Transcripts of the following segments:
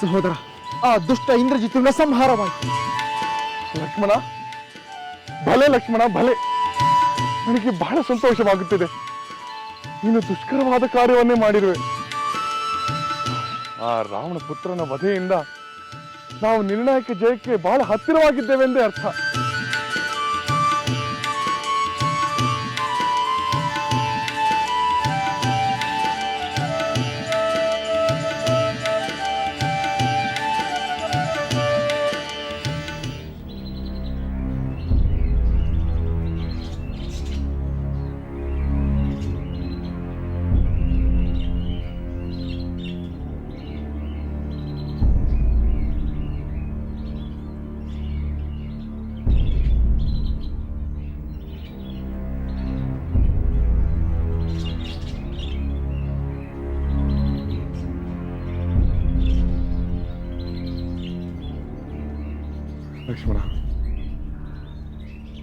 ಸಹೋದರ, ಆ ದುಷ್ಟ ಇಂದ್ರಜಿತ್ನ ಸಂಹಾರವಾಯಿತು ಲಕ್ಷ್ಮಣ, ಭಲೆ ಲಕ್ಷ್ಮಣ, ಭಲೆ. ನನಗೆ ಬಹಳ ಸಂತೋಷವಾಗುತ್ತಿದೆ. ನೀನು ದುಷ್ಕರವಾದ ಕಾರ್ಯವನ್ನೇ ಮಾಡಿರುವೆ. ಆ ರಾವಣ ಪುತ್ರನ ವಧೆಯಿಂದ ನಾವು ನಿರ್ಣಾಯಕ ಜಯಕ್ಕೆ ಬಹಳ ಹತ್ತಿರವಾಗಿದ್ದೇವೆಂದೇ ಅರ್ಥ.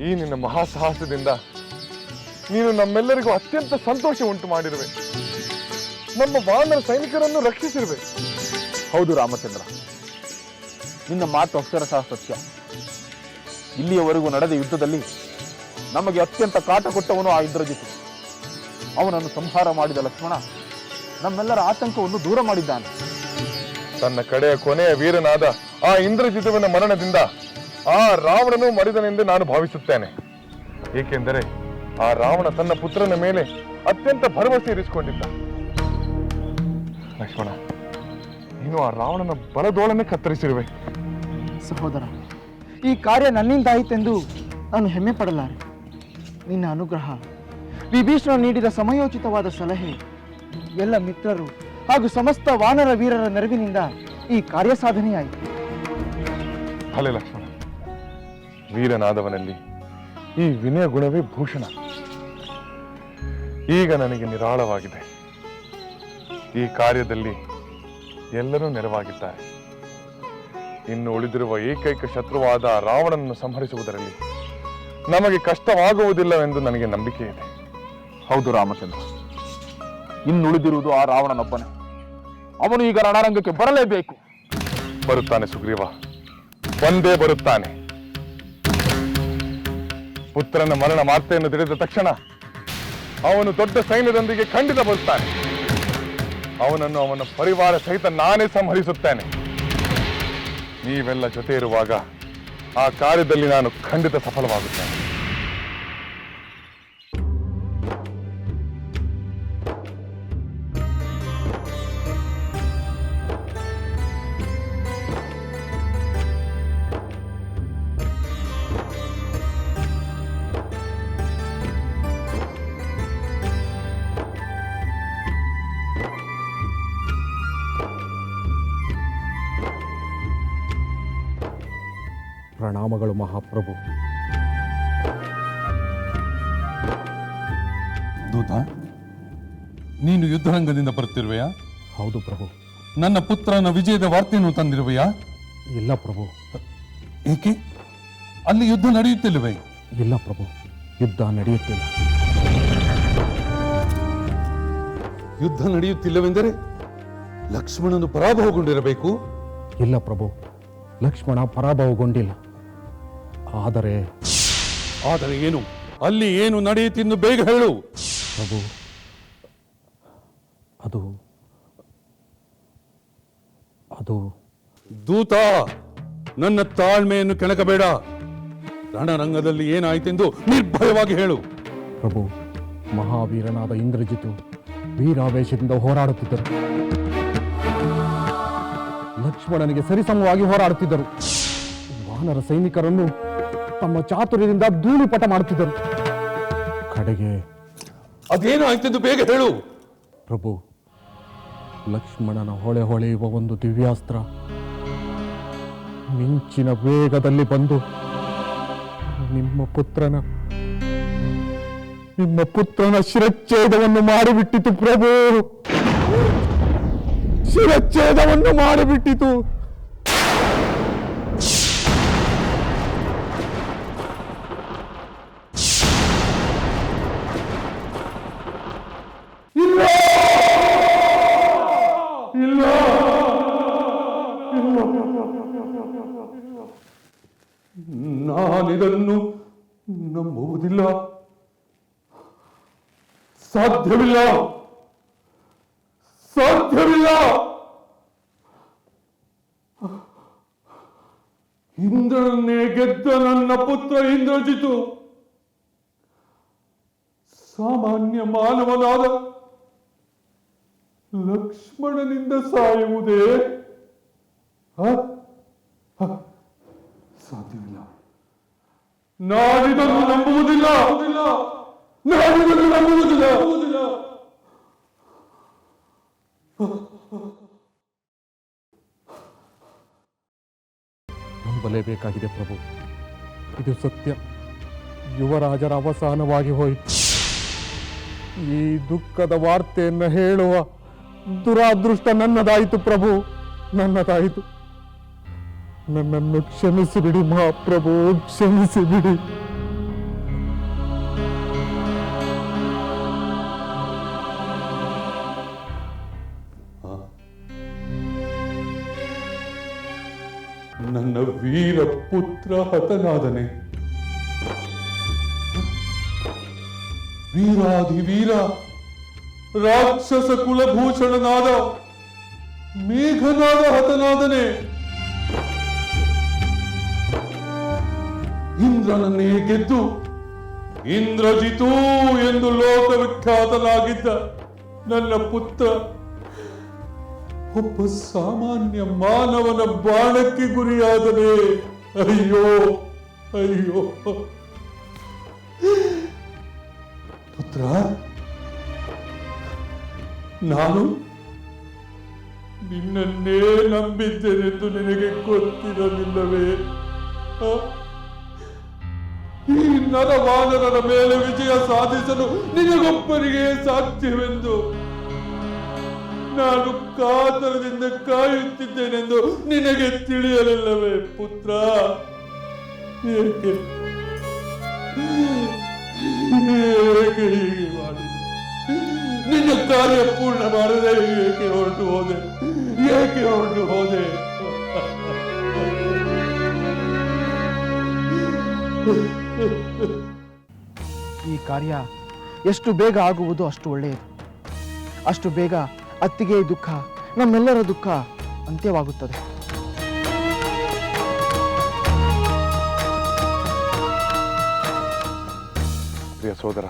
ಈ ನಿನ್ನ ಮಹಾಸಾಹಸದಿಂದ ನೀನು ನಮ್ಮೆಲ್ಲರಿಗೂ ಅತ್ಯಂತ ಸಂತೋಷ ಉಂಟು ಮಾಡಿರುವೆ. ನಮ್ಮ ವಾನರ ಸೈನಿಕರನ್ನು ರಕ್ಷಿಸಿರುವೆ. ಹೌದು ರಾಮಚಂದ್ರ. ನಿನ್ನ ಮಾತು ಅಕ್ಷರಶಃ ಸತ್ಯ. ಇಲ್ಲಿಯವರೆಗೂ ನಡೆದ ಯುದ್ಧದಲ್ಲಿ ನಮಗೆ ಅತ್ಯಂತ ಕಾಟ ಕೊಟ್ಟವನು ಆ ಇಂದ್ರಜಿತು. ಅವನನ್ನು ಸಂಹಾರ ಮಾಡಿದ ಲಕ್ಷ್ಮಣ ನಮ್ಮೆಲ್ಲರ ಆತಂಕವನ್ನು ದೂರ ಮಾಡಿದ್ದಾನೆ. ತನ್ನ ಕಡೆಯ ಕೊನೆಯ ವೀರನಾದ ಆ ಇಂದ್ರಜಿತುವಿನ ಮರಣದಿಂದ ಆ ರಾವಣನು ಮಡಿದನೆಂದು ನಾನು ಭಾವಿಸುತ್ತೇನೆ. ಏಕೆಂದರೆ ಆ ರಾವಣ ತನ್ನ ಪುತ್ರನ ಮೇಲೆ ಅತ್ಯಂತ ಭರವಸೆ ಇರಿಸಿಕೊಂಡಿದ್ದ. ಲಕ್ಷ್ಮಣ ನೀನು ಆ ರಾವಣನ ಬಲದೋಳನೆ ಕತ್ತರಿಸಿರುವೆ. ಸಹೋದರ ಈ ಕಾರ್ಯ ನನ್ನಿಂದಾಯಿತೆಂದು ನಾನು ಹೆಮ್ಮೆ ಪಡಲಾರೆ. ನಿನ್ನ ಅನುಗ್ರಹ ವಿಭೀಷಣ ನೀಡಿದ ಸಮಯೋಚಿತವಾದ ಸಲಹೆ ಎಲ್ಲ ಮಿತ್ರರು ಹಾಗೂ ಸಮಸ್ತ ವಾನರ ವೀರರ ನೆರವಿನಿಂದ ಈ ಕಾರ್ಯ ಸಾಧನೆಯಾಯಿತು. ಹಲೇ ಲಕ್ಷ್ಮಣ ವೀರನಾದವನಲ್ಲಿ ಈ ವಿನಯ ಗುಣವೇ ಭೂಷಣ. ಈಗ ನನಗೆ ನಿರಾಳವಾಗಿದೆ. ಈ ಕಾರ್ಯದಲ್ಲಿ ಎಲ್ಲರೂ ನೆರವಾಗಿದ್ದಾರೆ. ಇನ್ನು ಉಳಿದಿರುವ ಏಕೈಕ ಶತ್ರುವಾದ ರಾವಣನನ್ನು ಸಂಹರಿಸುವುದರಲ್ಲಿ ನಮಗೆ ಕಷ್ಟವಾಗುವುದಿಲ್ಲವೆಂದು ನನಗೆ ನಂಬಿಕೆ ಇದೆ. ಹೌದು ರಾಮಚಂದ್ರ, ಇನ್ನುಳಿದಿರುವುದು ಆ ರಾವಣನೊಬ್ಬನೇ. ಅವನು ಈಗ ರಣರಂಗಕ್ಕೆ ಬರಲೇಬೇಕು. ಬರುತ್ತಾನೆ ಸುಗ್ರೀವ. ಒಂದೇ ಬರುತ್ತಾನೆ. ಪುತ್ರನ ಮರಣ ವಾರ್ತೆಯನ್ನು ತಿಳಿದ ತಕ್ಷಣ ಅವನು ದೊಡ್ಡ ಸೈನ್ಯದೊಂದಿಗೆ ಖಂಡಿತ ಬರುತ್ತಾನೆ. ಅವನನ್ನು ಅವನ ಪರಿವಾರ ಸಹಿತ ನಾನೇ ಸಂಹರಿಸುತ್ತೇನೆ. ನೀವೆಲ್ಲ ಜೊತೆ ಇರುವಾಗ ಆ ಕಾರ್ಯದಲ್ಲಿ ನಾನು ಖಂಡಿತ ಸಫಲವಾಗುತ್ತೇನೆ. ಪ್ರಣಾಮಗಳು ಮಹಾಪ್ರಭು. ದೂತ ನೀನು ಯುದ್ಧರಂಗದಿಂದ ಬರುತ್ತಿರುವೆಯಾ? ಹೌದು ಪ್ರಭು. ನನ್ನ ಪುತ್ರನ ವಿಜಯದ ವಾರ್ತೆಯನ್ನು ತಂದಿರುವೆಯಾ? ಇಲ್ಲ ಪ್ರಭು. ಏಕೆ? ಅಲ್ಲಿ ಯುದ್ಧ ನಡೆಯುತ್ತಿಲ್ಲವೇ? ಇಲ್ಲ ಪ್ರಭು. ಯುದ್ಧ ನಡೆಯುತ್ತಿಲ್ಲ. ಯುದ್ಧ ನಡೆಯುತ್ತಿಲ್ಲವೆಂದರೆ ಲಕ್ಷ್ಮಣನು ಪರಾಭವಗೊಂಡಿರಬೇಕು? ಇಲ್ಲ ಪ್ರಭು. ಲಕ್ಷ್ಮಣ ಪರಾಭವಗೊಂಡಿಲ್ಲ. ಆದರೆ ಆದರೆ ಏನು? ಅಲ್ಲಿ ಏನು ನಡೆಯುತ್ತಿಂದು ಬೇಗ ಹೇಳು. ಪ್ರಭು ಅದು ಅದು ದೂತ ನನ್ನ ತಾಳ್ಮೆಯನ್ನು ಕೆಣಕಬೇಡ. ರಣರಂಗದಲ್ಲಿ ಏನಾಯಿತೆಂದು ನಿರ್ಭಯವಾಗಿ ಹೇಳು. ಪ್ರಭು ಮಹಾವೀರನಾದ ಇಂದ್ರಜಿತು ವೀರಾವೇಶದಿಂದ ಹೋರಾಡುತ್ತಿದ್ದರು. ಲಕ್ಷ್ಮಣನಿಗೆ ಸರಿಸಮವಾಗಿ ಹೋರಾಡುತ್ತಿದ್ದರು. ವಾನರ ಸೈನಿಕರನ್ನು ತಮ್ಮ ಚಾತುರ್ಯದಿಂದ ಧೂಳಿಪಟ ಮಾಡುತ್ತಿದ್ದರು. ಕಡೆಗೆ ಅದೇನು ಆಯ್ತಿದ್ದು ಬೇಗ ಹೇಳು. ಪ್ರಭು ಲಕ್ಷ್ಮಣನ ಹೊಳೆ ಹೊಳೆಯುವ ಒಂದು ದಿವ್ಯಾಸ್ತ್ರ ಮಿಂಚಿನ ವೇಗದಲ್ಲಿ ಬಂದು ನಿಮ್ಮ ಪುತ್ರನ ನಿಮ್ಮ ಪುತ್ರನ ಶಿರಚ್ಛೇದವನ್ನು ಮಾಡಿಬಿಟ್ಟಿತು ಪ್ರಭು. ಶಿರಚ್ಛೇದವನ್ನು ಮಾಡಿಬಿಟ್ಟಿತು. ನಾನಿದನ್ನು ನಂಬುವುದಿಲ್ಲ. ಸಾಧ್ಯವಿಲ್ಲ. ಸಾಧ್ಯವಿಲ್ಲ. ಇಂದ್ರನ್ನೇ ಗೆದ್ದ ನನ್ನ ಪುತ್ರ ಇಂದ್ರಜಿತು ಸಾಮಾನ್ಯ ಮಾನವನಾದ ಲಕ್ಷ್ಮಣನಿಂದ ಸಾಯುವುದೇ? ಸಾಧ್ಯವಿಲ್ಲ. ನಾನಿದನ್ನು ನಂಬುವುದಿಲ್ಲ. ನಾನಿದನ್ನು ನಂಬುವುದಿಲ್ಲ. ನಂಬಲೇಬೇಕಾಗಿದೆ ಪ್ರಭು. ಇದು ಸತ್ಯ. ಯುವರಾಜರ ಅವಸಾನವಾಗಿ ಹೋಯಿತು. ಈ ದುಃಖದ ವಾರ್ತೆಯನ್ನು ಹೇಳುವ ದುರಾದೃಷ್ಟ ನನ್ನದಾಯಿತು ಪ್ರಭು. ನನ್ನದಾಯಿತು. ನನ್ನನ್ನು ಕ್ಷಮಿಸಿಬಿಡಿ ಮಹಾಪ್ರಭು ಕ್ಷಮಿಸಿಬಿಡಿ ನನ್ನ ವೀರ ಪುತ್ರ ಹತನಾದನೆ ವೀರಾಧಿ ವೀರ ರಾಕ್ಷಸ ಕುಲಭೂಷಣನಾದ ಮೇಘನಾದ ಹತನಾದನೆ ಇಂದ್ರನನ್ನೇ ಗೆದ್ದು ಇಂದ್ರಜಿತು ಎಂದು ಲೋಕವಿಖ್ಯಾತನಾಗಿದ್ದ ನನ್ನ ಪುತ್ರ. ಒಬ್ಬ ಸಾಮಾನ್ಯ ಮಾನವನ ಬಾಣಕ್ಕೆ ಗುರಿಯಾದನೆ ಅಯ್ಯೋ ಅಯ್ಯೋ. ಪುತ್ರ, ನಾನು ನಿನ್ನನ್ನೇ ನಂಬಿದ್ದೇನೆಂದು ನಿನಗೆ ಗೊತ್ತಿರಲಿಲ್ಲವೇ? ನರವಾನರನ ಮೇಲೆ ವಿಜಯ ಸಾಧಿಸಲು ನಿನಗೊಬ್ಬರಿಗೆ ಸಾಧ್ಯವೆಂದು. ನಾನು ಕಾತರದಿಂದ ಕಾಯುತ್ತಿದ್ದೇನೆಂದು ನಿನಗೆ ತಿಳಿಯಲಿಲ್ಲವೇ ಪುತ್ರ? ಏಕೆ? ನಿನ್ನ ಕಾರ್ಯ ಪೂರ್ಣ ಮಾಡದೆ ಏಕೆ ಹೊರಟು ಹೋದೆ? ಏಕೆ ಹೊರಟು ಹೋದೆ? ಕಾರ್ಯ. ಎಷ್ಟು ಬೇಗ ಆಗುವುದು ಅಷ್ಟು ಒಳ್ಳೆಯದು. ಅಷ್ಟು ಬೇಗ ಅತ್ತಿಗೆ ದುಃಖ, ನಮ್ಮೆಲ್ಲರ ದುಃಖ ಅಂತ್ಯವಾಗುತ್ತದೆ. ಪ್ರಿಯ ಸೋದರ,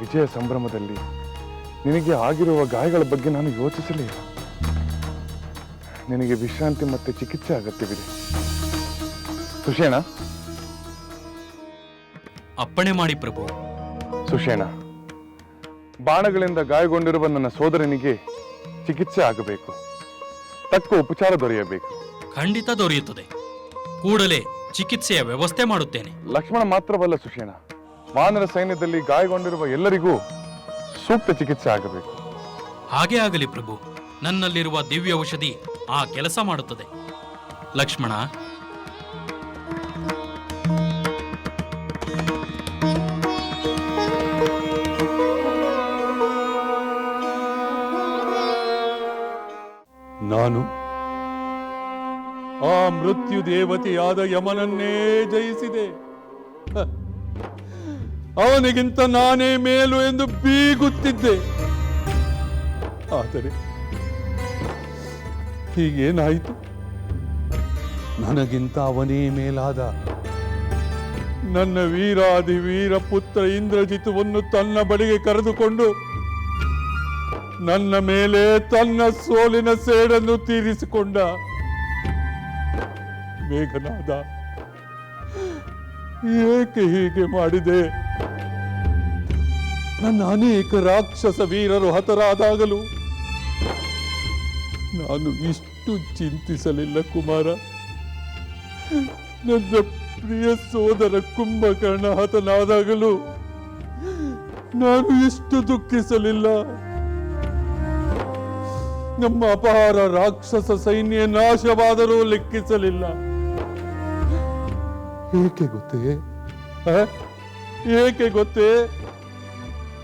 ವಿಜಯ ಸಂಭ್ರಮದಲ್ಲಿ ನಿನಗೆ ಆಗಿರುವ ಗಾಯಗಳ ಬಗ್ಗೆ ನಾನು ಯೋಚಿಸಲೇ ಇಲ್ಲ ನಿನಗೆ ವಿಶ್ರಾಂತಿ ಮತ್ತೆ ಚಿಕಿತ್ಸೆ ಅಗತ್ಯವಿದೆ. ಸುಷೇಣ ಅಪ್ಪಣೆ ಮಾಡಿ ಪ್ರಭು. ಸುಷೇಣ ಬಾಣಗಳಿಂದ ಗಾಯಗೊಂಡಿರುವ ನನ್ನ ಸೋದರನಿಗೆ ಚಿಕಿತ್ಸೆ ಆಗಬೇಕು. ತಕ್ಕ ಉಪಚಾರ ದೊರೆಯಬೇಕು. ಖಂಡಿತ ದೊರೆಯುತ್ತದೆ. ಕೂಡಲೇ ಚಿಕಿತ್ಸೆಯ ವ್ಯವಸ್ಥೆ ಮಾಡುತ್ತೇನೆ. ಲಕ್ಷ್ಮಣ ಮಾತ್ರವಲ್ಲ ಸುಷೇಣ ವಾನರ ಸೈನ್ಯದಲ್ಲಿ ಗಾಯಗೊಂಡಿರುವ ಎಲ್ಲರಿಗೂ ಸೂಕ್ತ ಚಿಕಿತ್ಸೆ ಆಗಬೇಕು. ಹಾಗೇ ಆಗಲಿ ಪ್ರಭು ನನ್ನಲ್ಲಿರುವ ದಿವ್ಯ ಔಷಧಿ ಆ ಕೆಲಸ ಮಾಡುತ್ತದೆ. ಲಕ್ಷ್ಮಣ ನಾನು. ಆ ಮೃತ್ಯು ದೇವತೆಯಾದ ಯಮನನ್ನೇ ಜಯಿಸಿದೆ. ಅವನಿಗಿಂತ ನಾನೇ ಮೇಲು ಎಂದು ಬೀಗುತ್ತಿದ್ದೆ. ಆದರೆ ಹೀಗೇನಾಯಿತು? ನನಗಿಂತ ಅವನೇ ಮೇಲಾದ. ನನ್ನ ವೀರಾದಿ ವೀರ ಪುತ್ರ ಇಂದ್ರಜಿತುವನ್ನು ತನ್ನ ಬಳಿಗೆ ಕರೆದುಕೊಂಡು ನನ್ನ ಮೇಲೆ ತನ್ನ ಸೋಲಿನ ಸೇಡನ್ನು ತೀರಿಸಿಕೊಂಡ ಮೇಘನಾದ, ಏಕೆ ಹೀಗೆ ಮಾಡಿದೆ? ನನ್ನ ಅನೇಕ ರಾಕ್ಷಸ ವೀರರು ಹತರಾದಾಗಲೂ ನಾನು ಇಷ್ಟು ಚಿಂತಿಸಲಿಲ್ಲ ಕುಮಾರ. ನನ್ನ ಪ್ರಿಯ ಸೋದರ ಕುಂಭಕರ್ಣ ಹತನಾದಾಗಲೂ ನಾನು ಇಷ್ಟು ದುಃಖಿಸಲಿಲ್ಲ. ನಮ್ಮ ಅಪಾರ ರಾಕ್ಷಸ ಸೈನ್ಯ ನಾಶವಾದರೂ ಲೆಕ್ಕಿಸಲಿಲ್ಲ. ಏಕೆ ಗೊತ್ತೇ? ಏಕೆ ಗೊತ್ತೇ?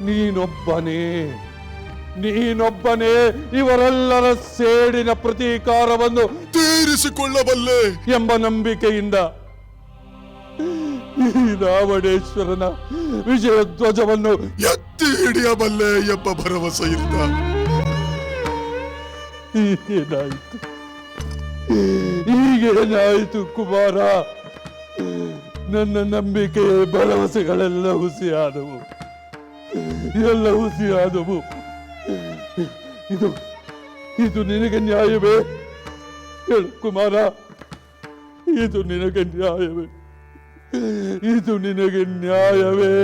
ನೀನೊಬ್ಬನೇ ನೀನೊಬ್ಬನೇ ಇವರೆಲ್ಲರ ಸೇಡಿನ ಪ್ರತೀಕಾರವನ್ನು ತೀರಿಸಿಕೊಳ್ಳಬಲ್ಲೆ ಎಂಬ ನಂಬಿಕೆಯಿಂದ ಈ ರಾವಣೇಶ್ವರನ ವಿಜಯ ಧ್ವಜವನ್ನು ಎತ್ತಿ ಹಿಡಿಯಬಲ್ಲೆ ಎಂಬ ಭರವಸೆಯಿಂದ. ಈಗೇನಾಯಿತು ಈಗೇನಾಯಿತು ಕುಮಾರ? ನನ್ನ ನಂಬಿಕೆ ಭರವಸೆಗಳೆಲ್ಲ ಹುಸಿಯಾದವು. ಎಲ್ಲ ಹುಸಿಯಾದವು. ಇದು ಇದು ನಿನಗೆ ನ್ಯಾಯವೇ? ಹೇಳು ಕುಮಾರ. ಇದು ನಿನಗೆ ನ್ಯಾಯವೇ? ಇದು ನಿನಗೆ ನ್ಯಾಯವೇ?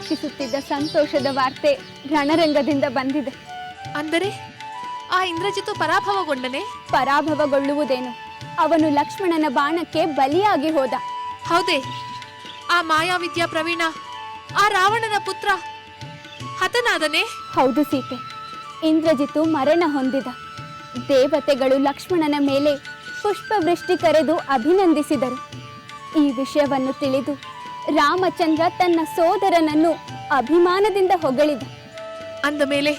ನಿರೀಕ್ಷಿಸುತ್ತಿದ್ದ ಸಂತೋಷದ ವಾರ್ತೆ ರಣರಂಗದಿಂದ ಬಂದಿದೆ. ಅಂದರೆ ಆ ಇಂದ್ರಜಿತು ಪರಾಭವಗೊಂಡನೆ? ಪರಾಭವಗೊಳ್ಳುವುದೇನು? ಅವನು ಲಕ್ಷ್ಮಣನ ಬಾಣಕ್ಕೆ ಬಲಿಯಾಗಿ ಹೋದ. ಹೌದೇ ಆ ಮಾಯಾವಿದ್ಯಾ ಪ್ರವೀಣ ಆ ರಾವಣನ ಪುತ್ರ ಹತನಾದನೆ? ಹೌದು ಸೀತೆ ಇಂದ್ರಜಿತು ಮರಣ ಹೊಂದಿದ. ದೇವತೆಗಳು ಲಕ್ಷ್ಮಣನ ಮೇಲೆ ಪುಷ್ಪವೃಷ್ಟಿ ಕರೆದು ಅಭಿನಂದಿಸಿದರು. ಈ ವಿಷಯವನ್ನು ತಿಳಿದು ರಾಮಚಂದ್ರ ತನ್ನ ಸೋದರನನ್ನು ಅಭಿಮಾನದಿಂದ ಹೊಗಳಿದ. ಅಂದ ಮೇಲೆ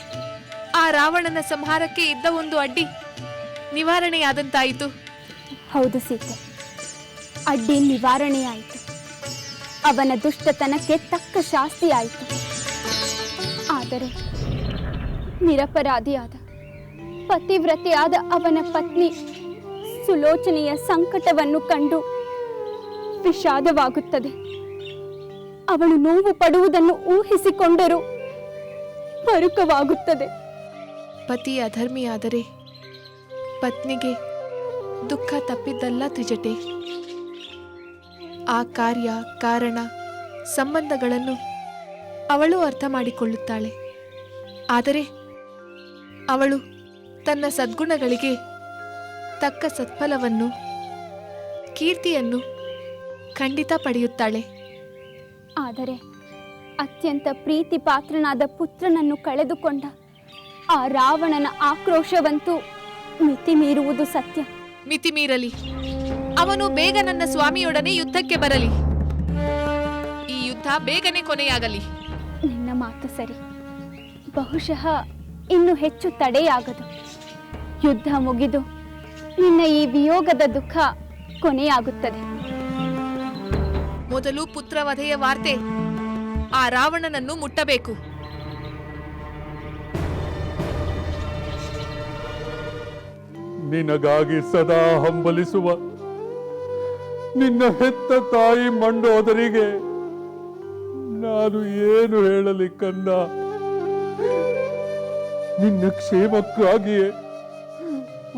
ಆ ರಾವಣನ ಸಂಹಾರಕ್ಕೆ ಇದ್ದ ಒಂದು ಅಡ್ಡಿ ನಿವಾರಣೆಯಾದಂತಾಯಿತು. ಹೌದು ಸೀತೆ ಅಡ್ಡಿ ನಿವಾರಣೆಯಾಯಿತು. ಅವನ ದುಷ್ಟತನಕ್ಕೆ ತಕ್ಕ ಶಾಸ್ತಿಯಾಯಿತು. ಆದರೆ ನಿರಪರಾಧಿಯಾದ ಪತಿವ್ರತೆಯಾದ ಅವನ ಪತ್ನಿ ಸುಲೋಚನೆಯ ಸಂಕಟವನ್ನು ಕಂಡು ವಿಷಾದವಾಗುತ್ತದೆ. ಅವಳು ನೋವು ಪಡುವುದನ್ನು ಊಹಿಸಿಕೊಂಡರೂ. ಪರುಕವಾಗುತ್ತದೆ. ಪತಿ ಅಧರ್ಮಿಯಾದರೆ ಪತ್ನಿಗೆ ದುಃಖ ತಪ್ಪಿದ್ದಲ್ಲ ತ್ರಿಜಟೆ. ಆ ಕಾರ್ಯ, ಕಾರಣ, ಸಂಬಂಧಗಳನ್ನು ಅವಳು ಅರ್ಥ ಮಾಡಿಕೊಳ್ಳುತ್ತಾಳೆ. ಆದರೆ ಅವಳು ತನ್ನ ಸದ್ಗುಣಗಳಿಗೆ ತಕ್ಕ ಸತ್ಫಲವನ್ನು, ಕೀರ್ತಿಯನ್ನು ಖಂಡಿತ ಪಡೆಯುತ್ತಾಳೆ. ಆದರೆ ಅತ್ಯಂತ ಪ್ರೀತಿ ಪಾತ್ರನಾದ ಪುತ್ರನನ್ನು ಕಳೆದುಕೊಂಡ ಆ ರಾವಣನ ಆಕ್ರೋಶವಂತೂ ಮಿತಿ ಮೀರುವುದು ಸತ್ಯ. ಮಿತಿ ಮೀರಲಿ ಅವನು ಬೇಗ ನನ್ನ ಸ್ವಾಮಿಯೊಡನೆ ಯುದ್ಧಕ್ಕೆ ಬರಲಿ. ಈ ಯುದ್ಧ ಬೇಗನೆ ಕೊನೆಯಾಗಲಿ. ನಿನ್ನ ಮಾತು ಸರಿ. ಬಹುಶಃ ಇನ್ನು ಹೆಚ್ಚು ತಡೆಯಾಗದು. ಯುದ್ಧ ಮುಗಿದು ನಿನ್ನ ಈ ವಿಯೋಗದ ದುಃಖ ಕೊನೆಯಾಗುತ್ತದೆ. ಮೊದಲು ಪುತ್ರವಧೆಯ ವಾರ್ತೆ. ಆ ರಾವಣನನ್ನು ಮುಟ್ಟಬೇಕು. ನಿನಗಾಗಿ ಸದಾ ಹಂಬಲಿಸುವ ನಿನ್ನ ಹೆತ್ತ ತಾಯಿ ಮಂಡೋದರಿಗೆ ನಾನು ಏನು ಹೇಳಲಿ ಕಂದ ನಿನ್ನ ಕ್ಷೇಮಕ್ಕಾಗಿಯೇ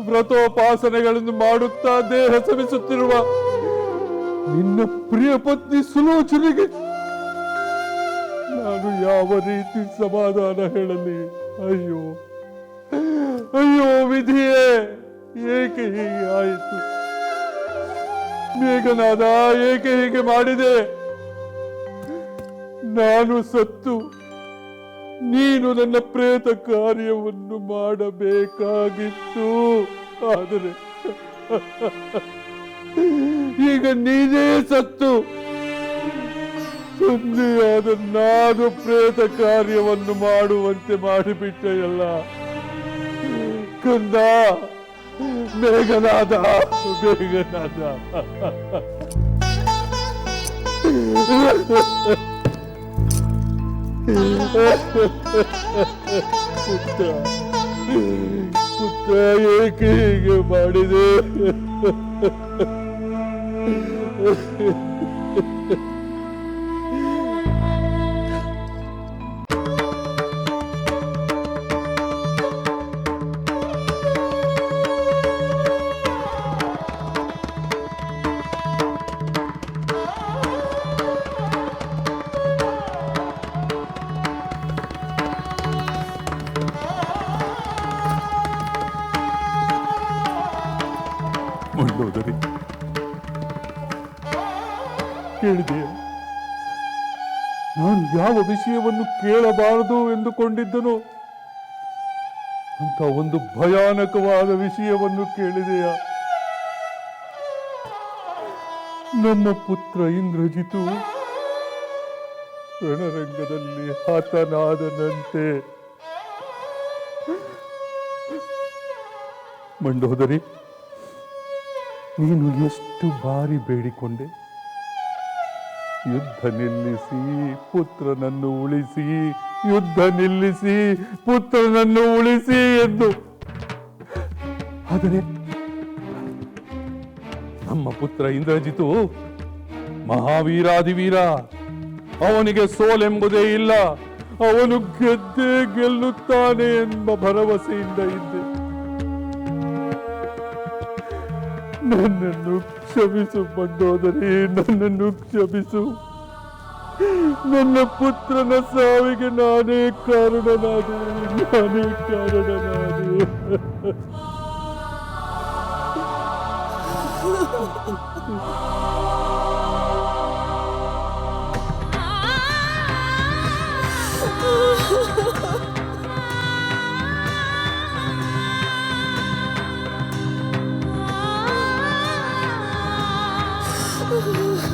ವ್ರತೋಪಾಸನೆಗಳನ್ನು ಮಾಡುತ್ತಾ ದೇಹ ಸವಿಸುತ್ತಿರುವ ನಿನ್ನ ಪ್ರಿಯ ಪತ್ನಿ ಸುಲೋಚನೆಗೆ ನಾನು ಯಾವ ರೀತಿ ಸಮಾಧಾನ ಹೇಳಲಿ? ಅಯ್ಯೋ ಅಯ್ಯೋ ವಿಧಿಯೇ, ಏಕೆ ಹೀಗೆ ಆಯಿತು? ಮೇಘನಾದ, ಏಕೆ ಹೀಗೆ ಮಾಡಿದೆ? ನಾನು ಸತ್ತು. ನೀನು ನನ್ನ ಪ್ರೇತ ಕಾರ್ಯವನ್ನು ಮಾಡಬೇಕಾಗಿತ್ತು. ಆದರೆ ಈಗ ನೀನೇ ಸತ್ತು. ಸುಮ್ಮನೆಯಾದ ನಾನು ಪ್ರೇತ ಕಾರ್ಯವನ್ನು ಮಾಡುವಂತೆ ಮಾಡಿಬಿಟ್ಟೆಯಲ್ಲ ಕಂದ ಮೇಘನಾದ ಮೇಘನಾದ. ಪುತ್ರ ಏಕೆ ಹೀಗೆ ಮಾಡಿದೆ? Oh Thank you. ಕೇಳಿದೆಯ ನಾನು ಯಾವ ವಿಷಯವನ್ನು ಕೇಳಬಾರದು ಎಂದುಕೊಂಡಿದ್ದನು ಅಂತ ಒಂದು ಭಯಾನಕವಾದ ವಿಷಯವನ್ನು ಕೇಳಿದೆಯಾ? ನಮ್ಮ ಪುತ್ರ ಇಂದ್ರಜಿತು ರಣರಂಗದಲ್ಲಿ ಹತನಾದನಂತೆ. ಮಂಡೋದರಿ, ನೀನು ಎಷ್ಟು ಬಾರಿ ಬೇಡಿಕೊಂಡೆ? ಯುದ್ಧ ನಿಲ್ಲಿಸಿ, ಪುತ್ರನನ್ನು ಉಳಿಸಿ, ಯುದ್ಧ ನಿಲ್ಲಿಸಿ, ಪುತ್ರನನ್ನು ಉಳಿಸಿ ಎಂದು. ಆದರೆ ನಮ್ಮ ಪುತ್ರ ಇಂದ್ರಜಿತು ಮಹಾವೀರಾದಿವೀರ, ಅವನಿಗೆ ಸೋಲೆಂಬುದೇ ಇಲ್ಲ. ಅವನು ಗೆದ್ದೇ ಗೆಲ್ಲುತ್ತಾನೆ ಎಂಬ ಭರವಸೆಯಿಂದ ಇದ್ದೆ. ನನ್ನನ್ನು ಕ್ಷಮಿಸು ಬಂಡೋದರಿ ನನ್ನನ್ನು ಕ್ಷಮಿಸು. ನನ್ನ ಪುತ್ರನ ಸಾವಿಗೆ ನಾನೇ ಕಾರಣನಾದೆ ನಾನೇ ಕಾರಣನಾದೆ.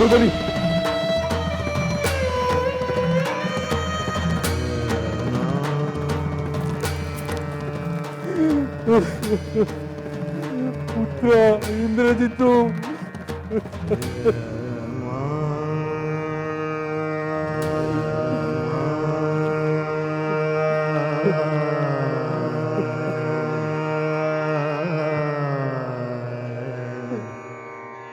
ಮಂಡೋದರಿ ಪುತ್ರ ಇಂದ್ರಜಿತ್ತು